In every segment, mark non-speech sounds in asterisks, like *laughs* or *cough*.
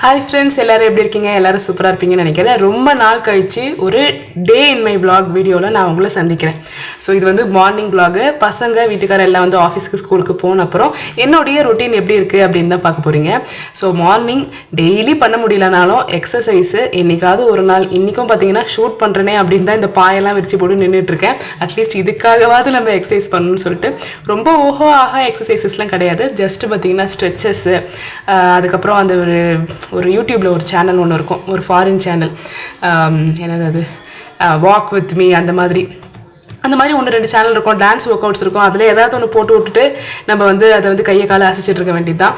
Hi friends எல்லோரும் எப்படி இருக்கீங்க? எல்லோரும் சூப்பராக இருப்பீங்கன்னு நினைக்கிறேன். ரொம்ப நாள் கழிச்சு ஒரு டே இன் மை பிளாக் வீடியோவில் நான் உங்களை சந்திக்கிறேன். ஸோ இது வந்து மார்னிங் பிளாகு பசங்க வீட்டுக்கார எல்லாம் வந்து ஆஃபீஸ்க்கு ஸ்கூலுக்கு போன அப்புறம் என்னுடைய ரொட்டீன் எப்படி இருக்குது அப்படின்னு தான் பார்க்க போகிறீங்க ஸோ மார்னிங் டெய்லி பண்ண முடியலனாலும் எக்ஸசைஸு என்னைக்காவது ஒரு நாள் இன்றைக்கும் பார்த்தீங்கன்னா ஷூட் பண்ணுறேனே அப்படின்னு தான் இந்த பாயெல்லாம் விரிச்சு போட்டு நின்றுட்டுருக்கேன் அட்லீஸ்ட் இதுக்காகவாவது நம்ம எக்ஸசைஸ் பண்ணணும்னு சொல்லிட்டு. ரொம்ப ஓஹோ ஆக எக்ஸசைசஸ்லாம் கிடையாது. ஜஸ்ட் பார்த்தீங்கன்னா ஸ்ட்ரெச்சஸ்ஸு அதுக்கப்புறம் அந்த ஒரு ஒரு யூடியூப்பில் ஒரு சேனல் ஒன்று இருக்கும். ஒரு ஃபாரின் சேனல் என்னது அது? வாக் வித் மீ அந்த மாதிரி. அந்த மாதிரி ஒன்று ரெண்டு சேனல் இருக்கும். டான்ஸ் ஒர்க் அவுட்ஸ் இருக்கும். அதில் ஏதாவது ஒன்று போட்டு விட்டுட்டு நம்ம வந்து அதை வந்து கையை காலை அசைச்சிட்டு இருக்க வேண்டியது தான்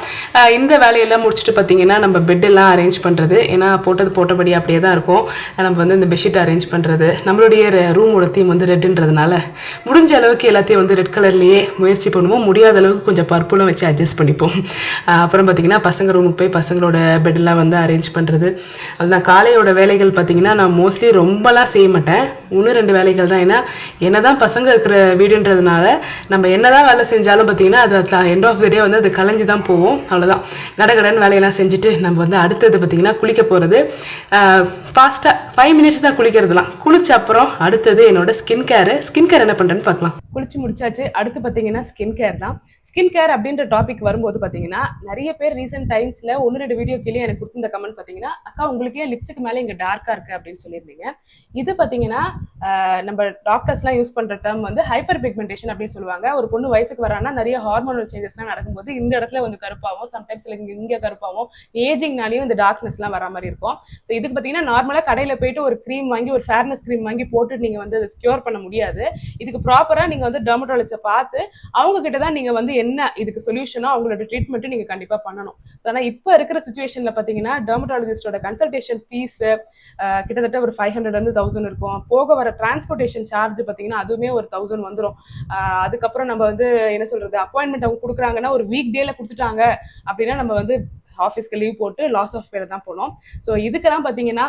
இந்த வேலையெல்லாம் முடிச்சுட்டு பார்த்தீங்கன்னா நம்ம பெட்டெல்லாம் அரேஞ்ச் பண்ணுறது ஏன்னா போட்டது போட்டபடி அப்படியே தான் இருக்கும். நம்ம வந்து இந்த பெட்ஷீட் அரேஞ்ச் பண்ணுறது நம்மளுடைய ரூமோட தீம் வந்து ரெட்டுன்றதுனால முடிஞ்ச அளவுக்கு எல்லாத்தையும் வந்து ரெட் கலர்லேயே முயற்சி பண்ணுவோம். முடியாத அளவுக்கு கொஞ்சம் பர்பிளும் வச்சு அட்ஜஸ்ட் பண்ணிப்போம். அப்புறம் பார்த்தீங்கன்னா பசங்க ரூமுக்கு போய் பசங்களோட பெட்டெல்லாம் வந்து அரேஞ்ச் பண்ணுறது அதுதான் காலையோட வேலைகள் பார்த்தீங்கன்னா நான் மோஸ்ட்லி ரொம்பலாம் செய்ய மாட்டேன். ஒன்று ரெண்டு வேலைகள் தான். ஏன்னா என்னதான் பசங்க இருக்கிற வீடுன்றதுனால நம்ம என்னதான் வேலை செஞ்சாலும் பார்த்தீங்கன்னா அது எண்ட் ஆஃப் த டே வந்து அது கலைஞ்சு தான் போவோம் அவ்வளோதான் கடகடன்னு வேலையெல்லாம் செஞ்சுட்டு நம்ம வந்து அடுத்தது பார்த்தீங்கன்னா குளிக்க போகிறது ஃபாஸ்ட்டாக ஃபைவ் மினிட்ஸ் தான் குளிக்கிறதுலாம். குளிச்ச அப்புறம் அடுத்தது என்னோட ஸ்கின் கேரு ஸ்கின் கேர் என்ன பண்ணுறேன்னு பார்க்கலாம். குளிச்சு முடிச்சாச்சு. அடுத்து பார்த்தீங்கன்னா ஸ்கின் கேர் தான். ஸ்கின் கேர் அப்படின்ற டாபிக் வரும்போது பார்த்தீங்கன்னா நிறைய பேர் ரீசெண்ட் டைம்ஸில் ஒன்று ரெண்டு வீடியோ கீழே எனக்கு கொடுத்துருந்த கமெண்ட் பார்த்தீங்கன்னா அக்கா உங்களுக்கு ஏன் லிப்ஸுக்கு மேலே இங்கே டார்க்காக இருக்குது அப்படின்னு சொல்லியிருந்தீங்க. இது பார்த்தீங்கன்னா நம்ம டாக்டர்ஸ்லாம் யூஸ் பண்ணுற டேர்ம் வந்து ஹைப்பர் பிக்மெண்டேஷன் அப்படின்னு சொல்லுவாங்க. ஒரு பொண்ணு வயசுக்கு வரானா நிறைய ஹார்மோனல் சேஞ்சஸ்லாம் நடக்கும்போது இந்த இடத்துல வந்து கருப்பாகவும் சம்டைம்ஸ் இங்கே இங்கே கருப்பாகவும் ஏஜிங்னாலையும் இந்த டார்க்னஸ்லாம் வர மாதிரி இருக்கும். ஸோ இதுக்கு பார்த்தீங்கன்னா நார்மலாக கடையில் போயிட்டு ஒரு க்ரீம் வாங்கி ஒரு ஃபேர்னஸ் க்ரீம் வாங்கி போட்டு நீங்கள் வந்து அதை ஸ்க்யூர் பண்ண முடியாது. இதுக்கு ப்ராப்பராக நீங்கள் வந்து டெர்மட்டாலஜிஸ்ட்டை பார்த்து அவங்க கிட்ட தான் நீங்கள் வந்து என்ன இதுக்கு சொல்யூஷனோ அவங்களோட ட்ரீட்மெண்ட்டு நீங்கள் கண்டிப்பாக பண்ணணும். ஸோ ஆனால் இப்போ இருக்கிற சுச்சுவேஷனில் பார்த்தீங்கன்னா டெர்மட்டாலஜிஸ்டோட கன்சல்டேஷன் ஃபீஸு கிட்டத்தட்ட ஒரு ஃபைவ் ஹண்ட்ரட் வந்து தௌசண்ட் இருக்கும். போக வர டிரான்ஸ்போர்ட்டேஷன் சார்ஜ் பார்த்தீங்கன்னா அதுவுமே ஒரு தௌசண்ட் வந்துடும் அதுக்கப்புறம் நம்ம வந்து என்ன சொல்கிறது அப்பாயின்மெண்ட் அவங்க கொடுக்குறாங்கன்னா ஒரு வீக் டேல கொடுத்துட்டாங்க அப்படின்னா நம்ம வந்து ஆஃபீஸ்க்கு லீவ் போட்டு லாஸ் ஆஃப் பேர் தான் போனோம் ஸோ இதுக்கெல்லாம் பார்த்தீங்கன்னா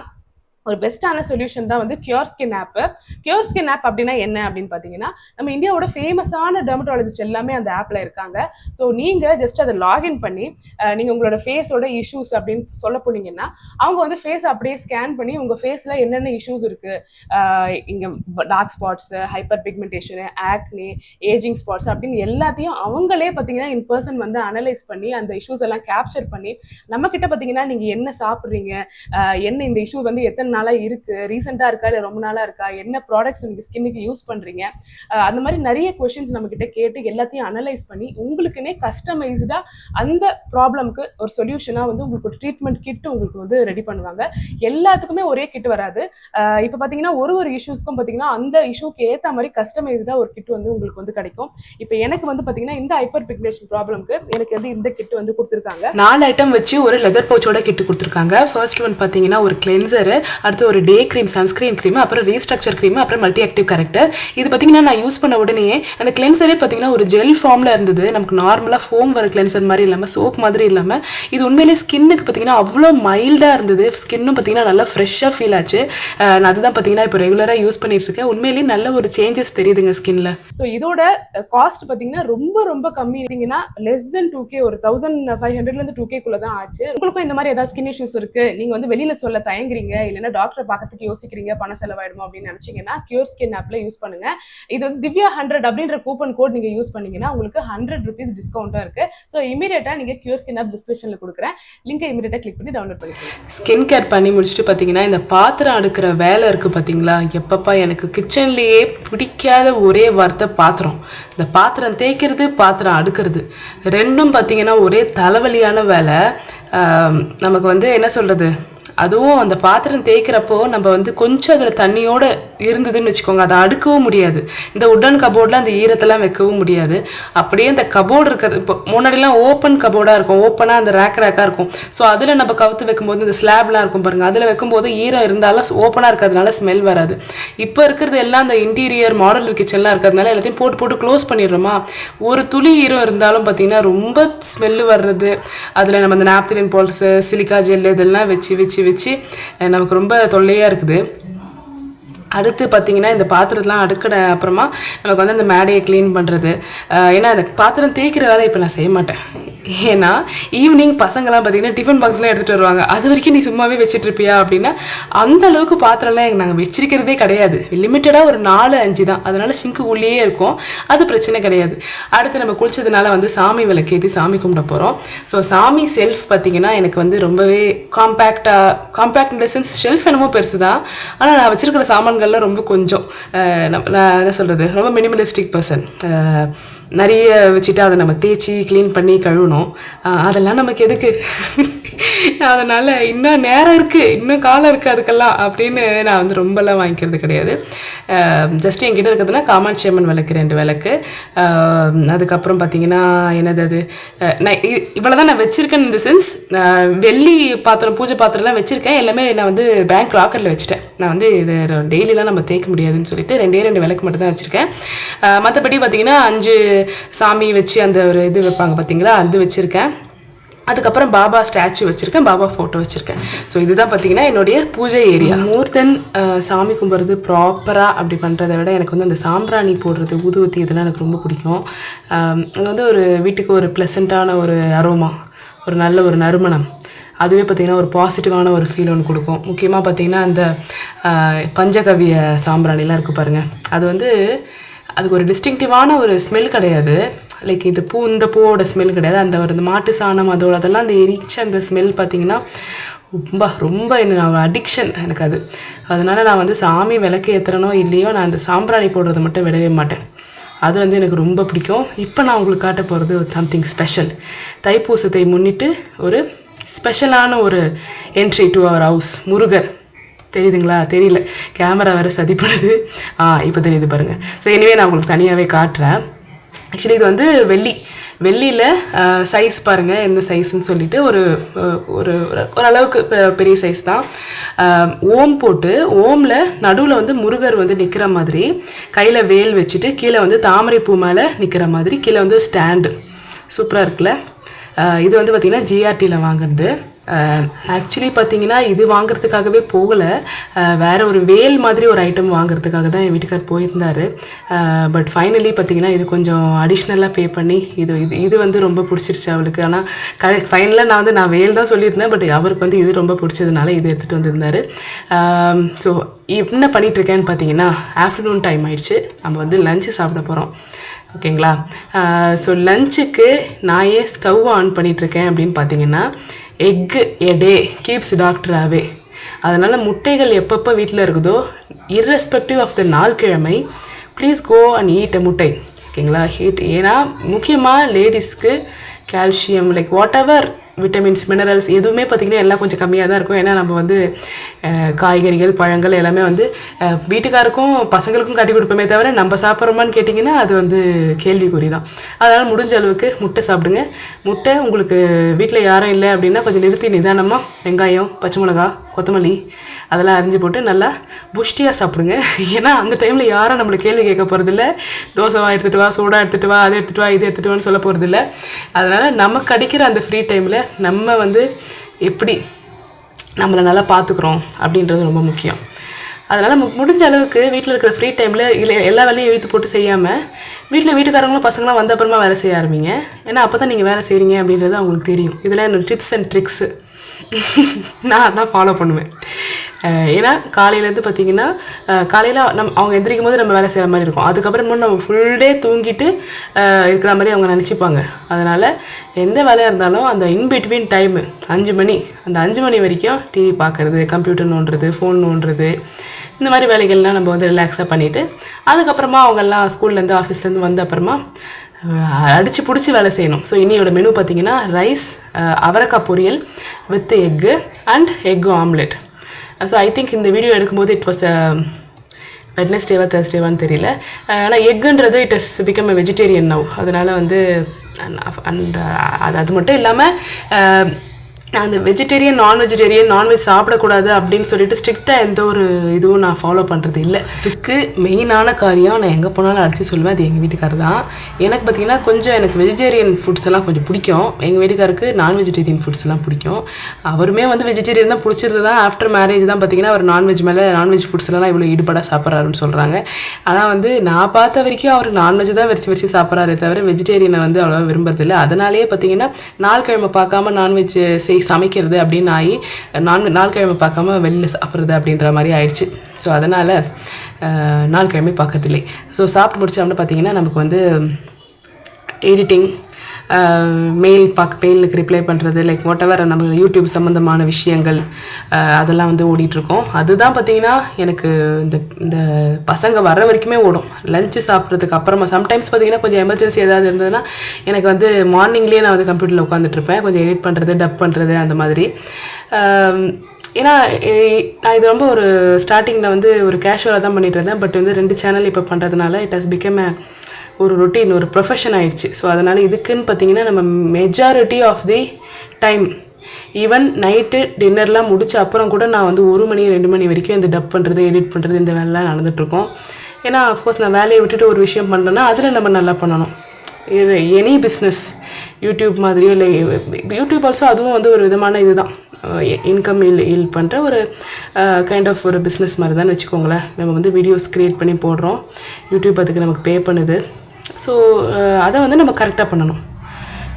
ஒரு பெஸ்ட்டான சொல்யூஷன் தான் வந்து cure skin app cure skin app அப்படின்னா என்ன அப்படின்னு பார்த்தீங்கன்னா நம்ம இந்தியாவோட ஃபேமஸான டெர்மட்டாலஜிஸ்ட் எல்லாமே அந்த ஆப்பில் இருக்காங்க. ஸோ நீங்கள் ஜஸ்ட் அதை லாகின் பண்ணி நீங்கள் உங்களோட ஃபேஸோட இஷ்யூஸ் அப்படின்னு சொல்ல போனீங்கன்னா அவங்க வந்து ஃபேஸ் அப்படியே ஸ்கேன் பண்ணி உங்கள் ஃபேஸில் என்னென்ன இஷ்யூஸ் இருக்குது இங்கே dark spots hyper pigmentation acne ageing spots அப்படின்னு எல்லாத்தையும் அவங்களே பார்த்தீங்கன்னா இன் பர்சன் வந்து அனலைஸ் பண்ணி அந்த இஷ்யூஸ் எல்லாம் கேப்சர் பண்ணி நம்ம கிட்ட பார்த்தீங்கன்னா நீங்கள் என்ன சாப்பிட்றீங்க? என்ன இந்த இஷ்யூ வந்து எத்தனை நாளாக இருக்கு ரீசெண்டாக இருக்கா இல்லை ரொம்ப நாளாக இருக்கா என்ன ப்ராடக்ட்ஸ் நீங்கள் ஸ்கின்னுக்கு யூஸ் பண்ணுறீங்க அந்த மாதிரி நிறைய கொஷின்ஸ் நம்ம கிட்ட கேட்டு எல்லாத்தையும் அனலைஸ் பண்ணி உங்களுக்குன்னே கஸ்டமைஸ்டாக அந்த ப்ராப்ளம்க்கு ஒரு சொல்யூஷனாக வந்து உங்களுக்கு ஒரு ட்ரீட்மெண்ட் கிட் உங்களுக்கு வந்து ரெடி பண்ணுவாங்க. எல்லாத்துக்குமே ஒரே கிட் வராது. இப்போ பார்த்தீங்கன்னா ஒரு ஒரு இஷ்யூஸ்க்கும் பார்த்தீங்கன்னா அந்த இஷ்யூக்கு ஏற்ற மாதிரி கஸ்டமைஸ்டாக ஒரு கிட் வந்து உங்களுக்கு வந்து கிடைக்கும். இப்போ எனக்கு வந்து பார்த்தீங்கன்னா இந்த ஹைப்பர் பிக்னேஷன் ப்ராப்ளம்க்கு எனக்கு வந்து இந்த கிட் வந்து கொடுத்துருக்காங்க. நாலு ஐட்டம் வச்சு ஒரு லெதர் பவுச்சோட கிட் கொடுத்துருக்காங்க. ஃபர்ஸ்ட் ஒன் பார்த்தீங்கன்னா ஒரு கிளென்சரு அடுத்து ஒரு டே க்ரீம் சன்ஸ்கிரீன் க்ரீம் அப்புறம் ரீஸ்ட்ரக்சர் க்ரீம் அப்புறம் மல்டி ஆக்டிவ் கரெக்டர் இது பார்த்தீங்கன்னா நான் யூஸ் பண்ண உடனே அந்த கிளென்சரே பார்த்தீங்கன்னா ஒரு ஜெல் ஃபார்மில் இருந்தது. நமக்கு நார்மலாக ஃபோம் வர கிளென்சர் மாதிரி இல்லாமல் சோப் மாதிரி இல்லாமல் இது உண்மையிலேயே ஸ்கின்னுக்கு பார்த்தீங்கன்னா அவ்வளோ மைல்டாக இருந்தது. ஸ்கின்னும் பார்த்தீங்கன்னா நல்லா ஃப்ரெஷ்ஷாக ஃபீல் ஆச்சு. நான் அதுதான் பார்த்தீங்கன்னா இப்போ ரெகுலராக யூஸ் பண்ணிட்டு இருக்கேன். உண்மையிலேயே நல்ல ஒரு சேஞ்சஸ் தெரியுதுங்க ஸ்கின்ல ஸோ இதோட காஸ்ட் பார்த்தீங்கன்னா ரொம்ப ரொம்ப கம்மி. இருந்தீங்கன்னா லெஸ் தென் டூ கே ஒரு தௌசண்ட் ஃபைவ் ஹண்ட்ரட்லேருந்து டூ கேக்குள்ளே தான் ஆச்சு. உங்களுக்கும் இந்த மாதிரி ஏதாவது ஸ்கின் இஷ்யூஸ் இருக்கு? நீங்கள் வந்து வெளியில் சொல்ல தயங்குறீங்க. இல்லைன்னா டாக்டரை பார்க்கறதுக்கு யோசிக்கிறீங்க பணம் செலவாயிடுமோ அப்படின்னு நினைச்சீங்கன்னா கியூர் ஸ்கின் ஆப்ல யூஸ் பண்ணுங்க. இது வந்து திவ்யா ஹண்ட்ரட் அப்படின்ற கூப்பன் கோட் நீங்க யூஸ் பண்ணீங்கன்னா உங்களுக்கு ஹண்ட்ரட் ருபீஸ் டிஸ்கவுண்ட்டும் இருக்கு. ஸோ இமீடியட்டா நீங்க கியூர் ஸ்கின் ஆப் டிஸ்கிரிப்ஷன்ல கொடுக்குறேன். லிங்கை இமீடியட்டா கிளிக் பண்ணி டவுன்லோட் பண்ணிக்கலாம் ஸ்கின் கேர் பண்ணி முடிச்சுட்டு பார்த்தீங்கன்னா இந்த பாத்திரம் அடுக்கிற வேலை இருக்குது பார்த்தீங்களா எப்பப்பா எனக்கு கிச்சன்லேயே பிடிக்காத ஒரே வார்த்தை பாத்திரம். இந்த பாத்திரம் தேய்க்கிறது பாத்திரம் அடுக்கிறது. ரெண்டும் பார்த்தீங்கன்னா ஒரே தலைவலியான வேலை. நமக்கு வந்து என்ன சொல்கிறது அதுவும் அந்த பாத்திரம் தேய்க்கிறப்போ நம்ம வந்து கொஞ்சம் அதில் தண்ணியோடு இருந்ததுன்னு வச்சுக்கோங்க. அதை அடுக்கவும் முடியாது. இந்த உட்டன் கபோர்டில் அந்த ஈரத்தெல்லாம் வைக்கவும் முடியாது. அப்படியே அந்த கபோர்டு இருக்கிறது இப்போ முன்னாடிலாம் ஓப்பன் கபோர்டாக இருக்கும். ஓப்பனாக அந்த ரேக் ரேக்காக இருக்கும். ஸோ அதில் நம்ம கவுத்து வைக்கும்போது இந்த ஸ்லாப்லாம் இருக்கும் பாருங்கள் அதில் வைக்கும்போது ஈரம் இருந்தாலும் ஓப்பனாக இருக்கிறதுனால ஸ்மெல் வராது. இப்போ இருக்கிறது எல்லாம் அந்த இன்டீரியர் மாடல் கிச்சன்லாம் இருக்கிறதுனால எல்லாத்தையும் போட்டு போட்டு க்ளோஸ் பண்ணிடுறோமா? ஒரு துளி ஈரம் இருந்தாலும் பார்த்தீங்கன்னா ரொம்ப ஸ்மெல்லு வர்றது. அதில் நம்ம அந்த நாப்திலின் பால்ஸு சிலிக்கா ஜெல் இதெல்லாம் வச்சு வச்சு வச்சு வச்சு நமக்கு ரொம்ப தொல்லையாக இருக்குது. அடுத்து பார்த்தீங்கன்னா இந்த பாத்திரத்தெலாம் அடுக்கின அப்புறமா நமக்கு வந்து அந்த மேடையை க்ளீன் பண்ணுறது ஏன்னா அந்த பாத்திரம் தேய்க்கிற வேலை இப்போ நான் செய்ய மாட்டேன். ஏன்னா ஈவினிங் பசங்களாம் பார்த்தீங்கன்னா டிஃபன் பாக்ஸ்லாம் எடுத்துகிட்டு வருவாங்க. அது வரைக்கும் நீ சும்மாவே வச்சுட்ருப்பியா அப்படின்னா அந்த அளவுக்கு பாத்திரம்லாம் எங்கள் நாங்கள் வச்சிருக்கிறதே கிடையாது. லிமிட்டடாக ஒரு நாலு அஞ்சு தான். அதனால் சிங்க்கு உள்ளேயே இருக்கும். அது பிரச்சனை கிடையாது. அடுத்து நம்ம குளிச்சதுனால வந்து சாமி விளக்கேற்றி சாமி கும்பிட போகிறோம் ஸோ சாமி செல்ஃப் பார்த்தீங்கன்னா எனக்கு வந்து ரொம்பவே காம்பேக்டாக காம்பேக்ட் இந்த சென்ஸ் ஷெல்ஃப் என்னமோ பெருசு தான் ஆனால் நான் வச்சிருக்கிற சாமான்கள்லாம் ரொம்ப கொஞ்சம் நான் என்ன சொல்கிறது ரொம்ப மினிமலிஸ்டிக் பர்சன் நிறைய வச்சுட்டு அதை நம்ம தேய்ச்சி க்ளீன் பண்ணி கழுவணும். அதெல்லாம் நமக்கு எதுக்கு? அதனால் இன்னும் நேரம் இருக்குது இன்னும் காலம் இருக்குது அதுக்கெல்லாம் அப்படின்னு நான் வந்து ரொம்பலாம் வாங்கிக்கிறது கிடையாது. ஜஸ்ட் என்கிட்ட இருக்கிறதுனா காமாட்சி அம்மன் விளக்கு ரெண்டு விளக்கு. அதுக்கப்புறம் பார்த்தீங்கன்னா என்னது அது? நான் இவ்வளோ தான் நான் வச்சுருக்கேன் இந்த சென்ஸ் வெள்ளி பாத்திரம் பூஜை பாத்திரம்லாம் வச்சுருக்கேன். எல்லாமே நான் வந்து பேங்க் லாக்கரில் வச்சுட்டேன். நான் வந்து இது டெய்லிலாம் நம்ம தேய்க்க முடியாதுன்னு சொல்லிட்டு ரெண்டே ரெண்டு விளக்கு மட்டும் தான் வச்சுருக்கேன் மற்றபடி பார்த்தீங்கன்னா அஞ்சு சாமி வச்சு அந்த ஒரு இது வைப்பாங்க பார்த்தீங்களா அது வச்சுருக்கேன். அதுக்கப்புறம் பாபா ஸ்டாச்சு வச்சுருக்கேன் பாபா ஃபோட்டோ வச்சுருக்கேன். ஸோ இதுதான் பார்த்தீங்கன்னா என்னுடைய பூஜை ஏரியா மோர் தென் சாமி கும்பிட்றது ப்ராப்பராக அப்படி பண்ணுறதை விட எனக்கு வந்து அந்த சாம்பிராணி போடுறது ஊதுவத்தி இதெல்லாம் எனக்கு ரொம்ப பிடிக்கும். அது வந்து ஒரு வீட்டுக்கு ஒரு ப்ளசண்ட்டான ஒரு அரோமா ஒரு நல்ல ஒரு நறுமணம். அதுவே பார்த்திங்கன்னா ஒரு பாசிட்டிவான ஒரு ஃபீல் ஒன்று கொடுக்கும். முக்கியமாக பார்த்திங்கன்னா அந்த பஞ்சகவிய சாம்பிராணிலாம் இருக்குது பாருங்கள் அது வந்து அதுக்கு ஒரு டிஸ்டிங்டிவான ஒரு ஸ்மெல் கிடையாது. லைக் இது பூ இந்த பூவோட ஸ்மெல் கிடையாது. அந்த ஒரு இந்த மாட்டு சாணம் அதோட அதெல்லாம் அந்த எரிச்ச அந்த ஸ்மெல் பார்த்தீங்கன்னா ரொம்ப ரொம்ப என்ன அடிக்ஷன் எனக்கு அது. அதனால் நான் வந்து சாமி விளக்கு ஏற்றுறனோ இல்லையோ நான் அந்த சாம்பிராணி போடுறதை மட்டும் விடவே மாட்டேன். அது வந்து எனக்கு ரொம்ப பிடிக்கும். இப்போ நான் உங்களுக்கு காட்ட போகிறது சம்திங் ஸ்பெஷல் தைப்பூசத்தை முன்னிட்டு ஒரு ஸ்பெஷலான ஒரு entry to our house Murugar. தெரியுதுங்களா? தெரியல. கேமரா வேறு சதி பண்ணுது ஆ இப்போ தெரியுது பாருங்கள் ஸோ எனிவே நான் உங்களுக்கு தனியாகவே காட்டுறேன். ஆக்சுவலி இது வந்து வெள்ளி. வெள்ளியில் சைஸ் பாருங்கள் எந்த சைஸ்ன்னு சொல்லிட்டு ஒரு ஒரு ஒரு- ஓரளவுக்கு பெ- பெரிய சைஸ் தான். ஓம் போட்டு ஓமில் நடுவில் வந்து முருகர் வந்து நிற்கிற மாதிரி கையில் வேல் வச்சுட்டு கீழே வந்து தாமரை பூ மேலே நிற்கிற மாதிரி கீழே வந்து ஸ்டாண்டு சூப்பராக இருக்குல்ல? இது வந்து பார்த்திங்கன்னா ஜிஆர்டியில் வாங்கினது Um, ஆக்சுவலி பார்த்தீங்கன்னா இது வாங்குறதுக்காகவே போகலை. Uh, வேறு ஒரு வேல் மாதிரி ஒரு ஐட்டம் வாங்குறதுக்காக தான் என் வீட்டுக்கார் போயிருந்தார். பட் uh, ஃபைனலி பார்த்தீங்கன்னா இது கொஞ்சம் அடிஷ்னலாக பே பண்ணி இது இது இது வந்து ரொம்ப பிடிச்சிருச்சு அவளுக்கு. ஆனால் க ஃபைனலாக நான் வந்து நான் வேல் தான் சொல்லியிருந்தேன். பட் அவருக்கு வந்து இது ரொம்ப பிடிச்சதுனால இது எடுத்துகிட்டு வந்திருந்தார். ஸோ um, என்ன பண்ணிகிட்ருக்கேன்னு பார்த்தீங்கன்னா ஆஃப்டர்நூன் டைம் ஆயிடுச்சு. நம்ம வந்து லஞ்சு சாப்பிட போகிறோம் ஓகேங்களா ஸோ uh, லஞ்சுக்கு நான் ஏன் ஸ்டவ் ஆன் பண்ணிகிட்ருக்கேன் அப்படின்னு பார்த்தீங்கன்னா egg a day keeps doctor away அதனால் முட்டைகள் எப்பப்போ வீட்டில் இருக்குதோ இர்ரெஸ்பெக்டிவ் ஆஃப் த நாள் கிழமை please go and eat a முட்டை. ஓகேங்களா? ஹீட் ஏன்னா முக்கியமாக லேடிஸ்க்கு calcium like whatever vitamins minerals எதுவுமே பார்த்திங்கன்னா எல்லாம் கொஞ்சம் கம்மியாக தான் இருக்கும். ஏன்னா நம்ம வந்து காய்கறிகள் பழங்கள் எல்லாமே வந்து வீட்டுக்காருக்கும் பசங்களுக்கும் கட்டி கொடுப்போமே தவிர நம்ம சாப்பிட்றோமான்னு கேட்டிங்கன்னா அது வந்து கேள்விக்குறி தான். அதனால் முடிஞ்ச அளவுக்கு முட்டை சாப்பிடுங்க. முட்டை உங்களுக்கு வீட்டில் யாரும் இல்லை அப்படின்னா கொஞ்சம் நிறுத்தி நிதானமாக வெங்காயம் பச்சை மிளகா கொத்தமல்லி அதெல்லாம் அரிஞ்சு போட்டு நல்லா புஷ்டியாக சாப்பிடுங்க. ஏன்னா அந்த டைமில் யாரும் நம்மளை கேள்வி கேட்க போகிறதில்ல தோசை வா எடுத்துகிட்டு வா சூடாக எடுத்துகிட்டு வா அதை எடுத்துகிட்டு வா இது எடுத்துகிட்டு வான்னு சொல்ல போகிறதில்ல அதனால் நமக்கு கிடைக்கிற அந்த ஃப்ரீ டைமில் நம்ம வந்து எப்படி நம்மளை நல்லா பார்த்துக்குறோம் அப்படின்றது ரொம்ப முக்கியம். அதனால் மு முடிஞ்ச அளவுக்கு வீட்டில் இருக்கிற ஃப்ரீ டைமில் இல்லை எல்லா வேலையும் இழுத்து போட்டு செய்யாமல் வீட்டில் வீட்டுக்காரங்களும் பசங்களாம் வந்த அப்புறமா வேலை செய்ய ஆரம்பிங்க. ஏன்னா அப்போ தான் நீங்கள் வேலை செய்கிறீங்க அப்படின்றது அவங்களுக்கு தெரியும். இதெல்லாம் என்னோடய டிப்ஸ் அண்ட் ட்ரிக்ஸு *laughs* நான் அதான் ஃபாலோ பண்ணுவேன். ஏன்னா காலையிலேருந்து பார்த்தீங்கன்னா காலையில் நம் அவங்க எந்திரிக்கும் போது நம்ம வேலை செய்கிற மாதிரி இருக்கும். அதுக்கப்புறமா நம்ம ஃபுல் டே தூங்கிட்டு இருக்கிற மாதிரி அவங்க நினச்சிப்பாங்க. அதனால் எந்த வேலையாக இருந்தாலும் அந்த இன்பிட்வீன் டைமு அஞ்சு மணி அந்த அஞ்சு மணி வரைக்கும் டிவி பார்க்குறது கம்ப்யூட்டர் நோண்டுறது ஃபோன் நோண்டுறது இந்த மாதிரி வேலைகள்லாம் நம்ம வந்து ரிலாக்ஸாக பண்ணிவிட்டு அதுக்கப்புறமா அவங்கெல்லாம் ஸ்கூல்லேருந்து ஆஃபீஸ்லேருந்து வந்த அப்புறமா அடித்து பிடிச்சி வேலை செய்யணும். ஸோ இன்னியோட மெனு பார்த்திங்கன்னா ரைஸ் அவரைக்காய் பொரியல் with egg and egg omelette so I think இந்த வீடியோ எடுக்கும்போது இட் வாஸ் வெட்னஸ்டேவா தேர்ஸ்டேவான்னு தெரியல. ஆனால் எக்குன்றது it is become a vegetarian now அதனால் வந்து அண்ட் அது அது மட்டும் இல்லாமல் அந்த வெஜிடேரியன் நான் வெஜிடேரியன் நான்வெஜ் சாப்பிடக்கூடாது அப்படின்னு சொல்லிட்டு ஸ்ட்ரிக்டாக எந்த ஒரு இதுவும் நான் ஃபாலோ பண்ணுறது இல்லை. இதுக்கு மெயினான காரியம் நான் எங்கே போனாலும் அடித்து சொல்லுவேன் அது எங்கள் வீட்டுக்காரர் தான். எனக்கு பார்த்தீங்கன்னா கொஞ்சம் எனக்கு வெஜிடேரியன் ஃபுட்ஸ் எல்லாம் கொஞ்சம் பிடிக்கும். எங்கள் வீட்டுக்காருக்கு நான் வெஜிடேரியன் ஃபுட்ஸ் எல்லாம் பிடிக்கும். அவருமே வந்து வெஜிடேரியன் தான் பிடிச்சிருந்து தான் ஆஃப்டர் மேரேஜ் தான் பார்த்தீங்கன்னா அவர் நான்வெஜ் மேலே நான்வெஜ் ஃபுட்ஸ் எல்லாம் இவ்வளோ ஈடுபாடாக சாப்பிட்றாருன்னு சொல்கிறாங்க ஆனால் வந்து நான் பார்த்த வரைக்கும் அவர் நான்வெஜ் தான் வெறிச்சு வெறிச்சு சாப்பிட்றாரே தவிர வெஜிடேரியனை வந்து அவ்வளோவா விரும்புறதில்லை அதனாலேயே பார்த்தீங்கன்னா நாள் கிழமை பார்க்காம நான்வெஜ் செய் சமைக்கிறது அப்படின்னு ஆகி நான் நாள் கிழமை பார்க்காம வெளில சாப்பிட்றது அப்படின்ற மாதிரி ஆயிடுச்சு. ஸோ அதனால் நாள் கிழமை பக்கத்துலேயே ஸோ சாப்பிட்டு முடிச்சோம்னா பார்த்தீங்கன்னா நமக்கு வந்து எடிட்டிங் மெயில் பார்க்க மெயிலுக்கு ரிப்ளை பண்ணுறது லைக் வாட் எவர் நம்ம யூடியூப் சம்மந்தமான விஷயங்கள் அதெல்லாம் வந்து ஓடிட்டுருக்கோம். அதுதான் பார்த்தீங்கன்னா எனக்கு இந்த இந்த பசங்க வர்ற வரைக்குமே ஓடும். லஞ்சு சாப்பிட்றதுக்கு அப்புறமா சம்டைம்ஸ் பார்த்தீங்கன்னா கொஞ்சம் எமர்ஜென்சி ஏதாவது இருந்ததுன்னா எனக்கு வந்து மார்னிங்லேயே நான் வந்து கம்ப்யூட்டரில் உட்காந்துட்ருப்பேன் கொஞ்சம் எடிட் பண்ணுறது டப் பண்ணுறது அந்த மாதிரி. ஏன்னா நான் இது ரொம்ப ஒரு ஸ்டார்டிங்கில் வந்து ஒரு கேஷுவலாக தான் பண்ணிகிட்டு இருந்தேன் பட் வந்து ரெண்டு சேனல் இப்போ பண்ணுறதுனால இட் ஹஸ் பிகம் ஒரு ரொட்டீன் ஒரு ப்ரொஃபஷன் ஆயிடுச்சு. ஸோ அதனால் இதுக்குன்னு பார்த்தீங்கன்னா நம்ம majority of the time even night டின்னர்லாம் முடிச்ச அப்புறம் கூட நான் வந்து ஒரு மணி ரெண்டு மணி வரைக்கும் இந்த டப் பண்ணுறது எடிட் பண்ணுறது இந்த வேலைலாம் நடந்துகிட்ருக்கோம் ஏன்னா அஃப்கோர்ஸ் நான் வேலையை விட்டுட்டு ஒரு விஷயம் பண்ணுறேன்னா அதில் நம்ம நல்லா பண்ணணும். எனி பிஸ்னஸ் யூடியூப் மாதிரியோ இல்லை யூடியூப் ஆல்சோ அதுவும் வந்து ஒரு விதமான இதுதான். இன்கம் இல் இல் பண்ணுற ஒரு கைண்ட் ஆஃப் ஒரு பிஸ்னஸ் மாதிரி தான் வச்சுக்கோங்களேன். நம்ம வந்து வீடியோஸ் க்ரியேட் பண்ணி போடுறோம். யூடியூப் அதுக்கு நமக்கு பே பண்ணுது. ஸோ அதை வந்து நம்ம கரெக்டாக பண்ணணும்.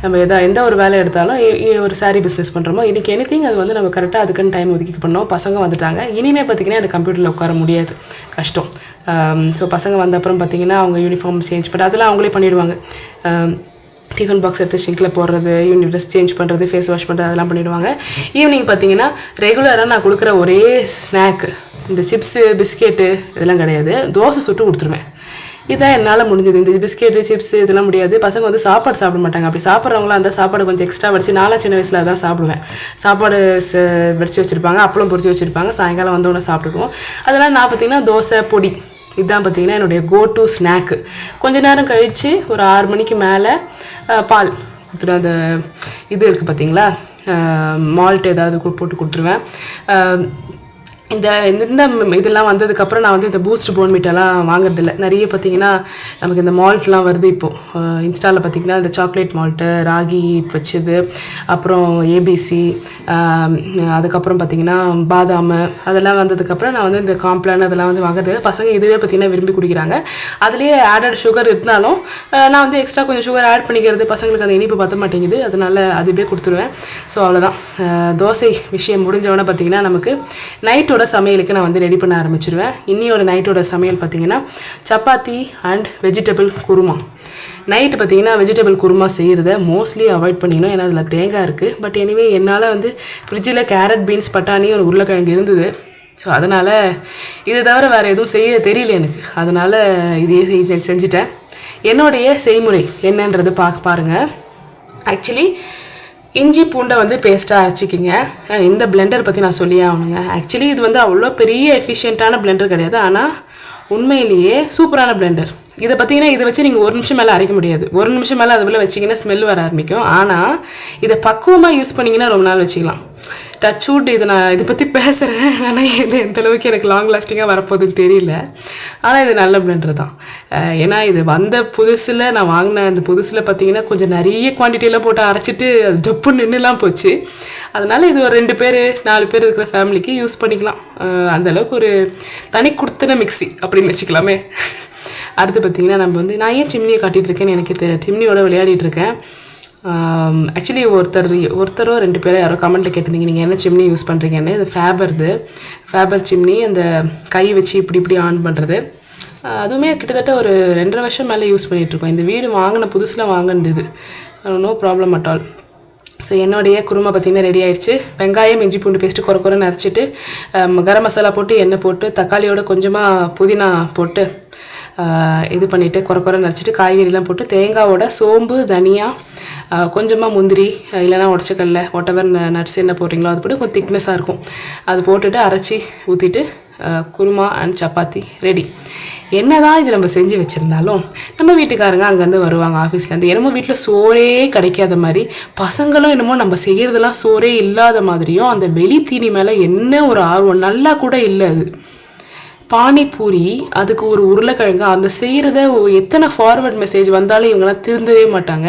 நம்ம எதா எந்த ஒரு வேலை எடுத்தாலும் ஒரு சாரீ பிஸ்னஸ் பண்ணுறோமோ இன்றைக்கி எனி அது வந்து நம்ம கரெக்டாக அதுக்குன்னு டைம் ஒதுக்கி பண்ணோம் பசங்க வந்துட்டாங்க. இனிமேல் பார்த்தீங்கன்னா எனக்கு கம்ப்யூட்டரில் உட்கார முடியாது. கஷ்டம். ஸோ பசங்க வந்த அப்புறம் பார்த்திங்கன்னா அவங்க யூனிஃபார்ம் சேஞ்ச் பண்ணி அதெல்லாம் அவங்களே பண்ணிவிடுவாங்க டிஃபன் பாக்ஸ் எடுத்து ஷிங்கில் போடுறது யூனி ட்ரெஸ் சேஞ்ச் பண்ணுறது ஃபேஸ் வாஷ் பண்ணுறது அதெல்லாம் பண்ணிவிடுவாங்க ஈவினிங் பார்த்தீங்கன்னா ரெகுலராக நான் கொடுக்குற ஒரே ஸ்நாக் இந்த சிப்ஸு பிஸ்கெட்டு இதெல்லாம் கிடையாது. தோசை சுட்டு கொடுத்துருவேன். இதான் என்னால் முடிஞ்சது. இந்த பிஸ்கெட்டு சிப்ஸ் இதெல்லாம் முடியாது. பசங்க வந்து சாப்பாடு சாப்பிட மாட்டாங்க. அப்படி சாப்பிட்றவங்களாம் அந்த சாப்பாடு கொஞ்சம் எக்ஸ்ட்ரா வடிச்சு நானும் சின்ன வயசில் தான் சாப்பிடுவேன். சாப்பாடு ச- வடிச்சு வச்சுருப்பாங்க. அப்பளம் பொறிச்சு வச்சுருப்பாங்க. சாயங்காலம் வந்தோடனே சாப்பிடுவோம் அதெல்லாம் நான் பார்த்தீங்கன்னா தோசை பொடி. இதுதான் பார்த்தீங்கன்னா என்னுடைய கோ டு ஸ்நாக்கு கொஞ்ச நேரம் கழித்து ஒரு ஆறு மணிக்கு மேலே பால் கொடுத்துருவேன் அந்த இது இருக்குது பார்த்தீங்களா? மால்ட் ஏதாவது போட்டு கொடுத்துருவேன். இந்த இந்த இந்த இதெல்லாம் வந்ததுக்கப்புறம் நான் வந்து இந்த பூஸ்ட் போன்மீட்டெல்லாம் வாங்குறதில்ல. நிறைய பார்த்தீங்கன்னா நமக்கு இந்த மால்ட்லாம் வருது இப்போது இன்ஸ்டாவில் பார்த்தீங்கன்னா இந்த சாக்லேட் மால்ட்டு ராகி வச்சது அப்புறம் ஏபிசி அதுக்கப்புறம் பார்த்தீங்கன்னா பாதாம் அதெல்லாம் வந்ததுக்கப்புறம் நான் வந்து இந்த காம்ப்ளான் அதெல்லாம் வந்து வாங்குறது. பசங்க இதுவே பார்த்தீங்கன்னா விரும்பி குடிக்கிறாங்க. அதுலேயே ஆடட் சுகர் இருந்தாலும் நான் வந்து எக்ஸ்ட்ரா கொஞ்சம் சுகர் ஆட் பண்ணிக்கிறது பசங்களுக்கு அந்த இனிப்பு பத்த மாட்டேங்குது. அதனால அதுவே கொடுத்துருவேன். ஸோ அவ்வளோதான் தோசை விஷயம் முடிஞ்சவொடனே பார்த்தீங்கன்னா நமக்கு நைட்டோட சமையலுக்கு நான் வந்து ரெடி பண்ண ஆரம்பிச்சிருவேன். இன்னியோட நைட்டோட சமையல் பார்த்தீங்கன்னா chapati and vegetable kurma. Night பார்த்தீங்கன்னா வெஜிடபிள் குருமா செய்கிறத மோஸ்ட்லி அவாய்ட் பண்ணிக்கணும். ஏன்னா அதில் தேங்காய் இருக்குது பட் எனிவே என்னால் வந்து ஃப்ரிட்ஜில் கேரட் பீன்ஸ் பட்டாணி ஒரு உருளைக்கிழங்கு இருந்தது. ஸோ அதனால் இதை தவிர வேறு எதுவும் செய்ய தெரியல எனக்கு. அதனால் இதையே செய்~ செஞ்சுட்டேன். என்னுடைய செய்முறை என்னன்றது பார்க்க பாருங்கள் ஆக்சுவலி இஞ்சி பூண்டை வந்து பேஸ்ட்டாக அரைச்சிக்கிங்க. இந்த பிளெண்டர் பற்றி நான் சொல்லியே ஆகணுங்க. ஆக்சுவலி இது வந்து அவ்வளோ பெரிய எஃபிஷியண்ட்டான பிளெண்டர் கிடையாது. ஆனால் உண்மையிலேயே சூப்பரான பிளெண்டர் இதை பார்த்தீங்கன்னா இதை வச்சு நீங்கள் ஒரு நிமிஷம் மேலே அரைக்க முடியாது. ஒரு நிமிஷம் மேலே அது வச்சிங்கன்னா ஸ்மெல் வர ஆரம்பிக்கும். ஆனால் இதை பக்குவமாக யூஸ் பண்ணிங்கன்னா ரொம்ப நாள் வச்சுக்கலாம். டச் வுட் இது நான் இதை பற்றி பேசுகிறேன் *laughs* ஆனால் இது எந்த அளவுக்கு எனக்கு லாங் லாஸ்டிங்காக வரப்போகுதுன்னு தெரியல. ஆனால் இது நல்ல பிளெண்டர் தான். ஏன்னா இது வந்த புதுசில் நான் வாங்கின அந்த புதுசில் பார்த்தீங்கன்னா கொஞ்சம் நிறைய குவான்டிட்டியெல்லாம் போட்டு அரைச்சிட்டு அது ஜப்பு நின்றுலாம் போச்சு. அதனால் இது ஒரு ரெண்டு பேர் நாலு பேர் இருக்கிற ஃபேமிலிக்கு யூஸ் பண்ணிக்கலாம். அந்தளவுக்கு அந்த அளவுக்கு ஒரு தனி கொடுத்தன மிக்ஸி அப்படின்னு வச்சுக்கலாமே. *laughs* அடுத்து பார்த்தீங்கன்னா நம்ம வந்து நான் ஏன் சிம்னியை காட்டிகிட்டு இருக்கேன்னு எனக்கு தெரியல சிம்னியோட விளையாடிட்டு இருக்கேன். Um, ஆக்சுவலி ஒருத்தர் ஒருத்தரோ ரெண்டு பேரோ யாரோ கமெண்ட்டில் கேட்டிருந்தீங்க. நீங்கள் என்ன சிம்னி யூஸ் பண்ணுறீங்கன்னு இது ஃபேபர்து ஃபேபர் சிம்னி அந்த கை வச்சு இப்படி இப்படி ஆன் பண்ணுறது அதுவுமே கிட்டத்தட்ட ஒரு ரெண்டரை வருஷம் மேலே யூஸ் பண்ணிகிட்ருக்கோம் இந்த வீடு வாங்கின புதுசில் வாங்கினது no problem at all so என்னுடைய குருமா பார்த்தீங்கன்னா ரெடி ஆயிடுச்சு. வெங்காயம் இஞ்சி பூண்டு பேஸ்ட்டு குறை குறை நரைச்சிட்டு கரம் மசாலா போட்டு எண்ணெய் போட்டு தக்காளியோட கொஞ்சமாக புதினா போட்டு இது பண்ணிவிட்டு குறை குறை நரைச்சிட்டு காய்கறிலாம் போட்டு தேங்காவோட சோம்பு தனியாக கொஞ்சமாக முந்திரி இல்லைன்னா உடச்சக்கல்ல ஒட்டவர் நட்ஸ் என்ன போடுறீங்களோ அது போட்டு கொஞ்சம் திக்னஸாக இருக்கும். அது போட்டுட்டு அரைச்சி ஊற்றிட்டு குருமா அண்ட் சப்பாத்தி ரெடி என்னதான் இது நம்ம செஞ்சு வச்சுருந்தாலும் நம்ம வீட்டுக்காரங்க அங்கேருந்து வருவாங்க ஆஃபீஸ்லேருந்து என்னமோ வீட்டில் சோறே கிடைக்காத மாதிரி பசங்களும் என்னமோ நம்ம செய்கிறதெல்லாம் சோறே இல்லாத மாதிரியும் அந்த வெளி தீனி மேலே என்ன ஒரு ஆர்வம் நல்லா கூட இல்லை அது. பானிபூரி அதுக்கு ஒரு உருளைக்கிழங்கு அந்த செய்கிறத எத்தனை ஃபார்வர்ட் மெசேஜ் வந்தாலும் இவங்கெல்லாம் திருந்தவே மாட்டாங்க.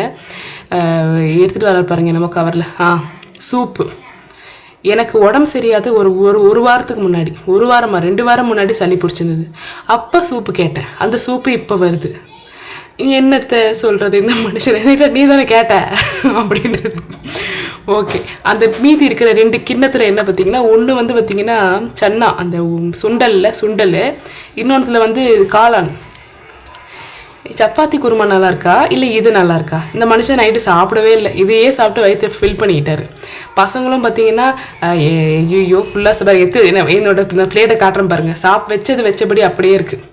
எடுத்துகிட்டு வர பாருங்க நம்ம கவரில் ஆ சூப்பு எனக்கு உடம்பு சரியாது ஒரு ஒரு ஒரு வாரத்துக்கு முன்னாடி ஒரு வாரமாக ரெண்டு வாரம் முன்னாடி சளி பிடிச்சிருந்தது. அப்போ சூப்பு கேட்டேன். அந்த சூப்பு இப்போ வருது. என்னத்தை சொல்கிறது இந்த மனுஷன். இல்லை நீ தானே கேட்ட? அப்படின்றது. ஓகே அந்த மீதி இருக்கிற ரெண்டு கிண்ணத்தில் என்ன பார்த்தீங்கன்னா ஒன்று வந்து பார்த்தீங்கன்னா சன்னா அந்த சுண்டலில் சுண்டல். இன்னொன்றுல வந்து காளான். சப்பாத்தி குருமா நல்லா இருக்கா இல்லை இது நல்லா இருக்கா இந்த மனுஷன் நைட்டு சாப்பிடவே இல்லை. இதையே சாப்பிட்டு வயிற்று ஃபில் பண்ணிக்கிட்டாரு பசங்களும் பார்த்தீங்கன்னா ஐயோ ஃபுல்லாக சார் எத்து என்ன என்னோட பிளேட்டை காட்டுறேன் பாருங்கள் சாப் வச்சது வச்சபடி அப்படியே இருக்குது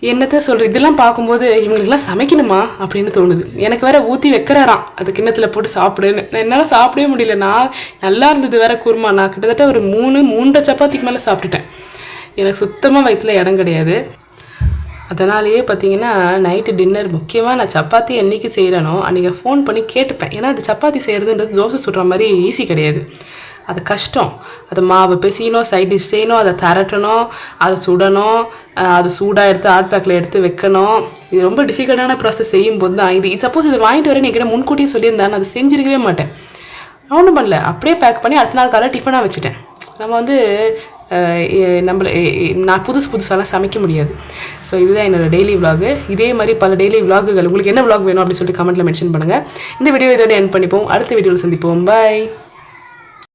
என்னத்த சொல்கிற இதெல்லாம் பார்க்கும்போது இவங்களுக்குலாம் சமைக்கணுமா? அப்படின்னு தோணுது. எனக்கு வேற ஊற்றி வைக்கிறாராம். அது கிண்ணத்தில் போட்டு சாப்பிடுன்னு. நான் என்னால் சாப்பிடவே முடியல. நான் நல்லா இருந்தது வேற குருமா. நான் கிட்டத்தட்ட ஒரு மூணு மூன்றரை சப்பாத்திக்கு மேலே சாப்பிட்டுட்டேன். எனக்கு சுத்தமாக வயிற்றுல இடம் கிடையாது. அதனாலேயே பார்த்தீங்கன்னா நைட்டு டின்னர் முக்கியமாக நான் சப்பாத்தி என்றைக்கு செய்கிறேனோ அன்றைக்கி ஃபோன் பண்ணி கேட்டுப்பேன். ஏன்னா அது சப்பாத்தி செய்கிறதுன்றது தோசை சுடுற மாதிரி ஈஸி கிடையாது. அது கஷ்டம். அது மாவை பிசையணும் சைட் டிஷ் செய்யணும் அதை தரட்டணும் அதை சுடணும் அது சூடாக எடுத்து ஹாட் பேக்கில் எடுத்து வைக்கணும். இது ரொம்ப டிஃபிகல்ட்டான ப்ராசஸ் செய்யும்போது தான் இது சப்போஸ் இது வாங்கிட்டு வரேன் என்கிட்ட முன்கூட்டியே சொல்லியிருந்தேன் அதை செஞ்சிருக்கவே மாட்டேன். நான் ஒன்றும் பண்ணல. அப்படியே பேக் பண்ணி அடுத்த நாள் காலையில் டிஃபனாக வச்சுட்டேன். நம்ம வந்து நம்மளை நம்மள நான் புதுசு புதுசாலாம் சமைக்க முடியாது. ஸோ இதுதான் என்னோட டெய்லி விலாகு இதே மாதிரி பல டெய்லி விலாகுகள் உங்களுக்கு என்ன விலாக் வேணும் அப்படின்னு சொல்லிட்டு கமெண்ட்டில் மென்ஷன் பண்ணுங்கள் இந்த வீடியோ இதோட என் பண்ணிப்போம். அடுத்த வீடியோவில் சந்திப்போம். பாய்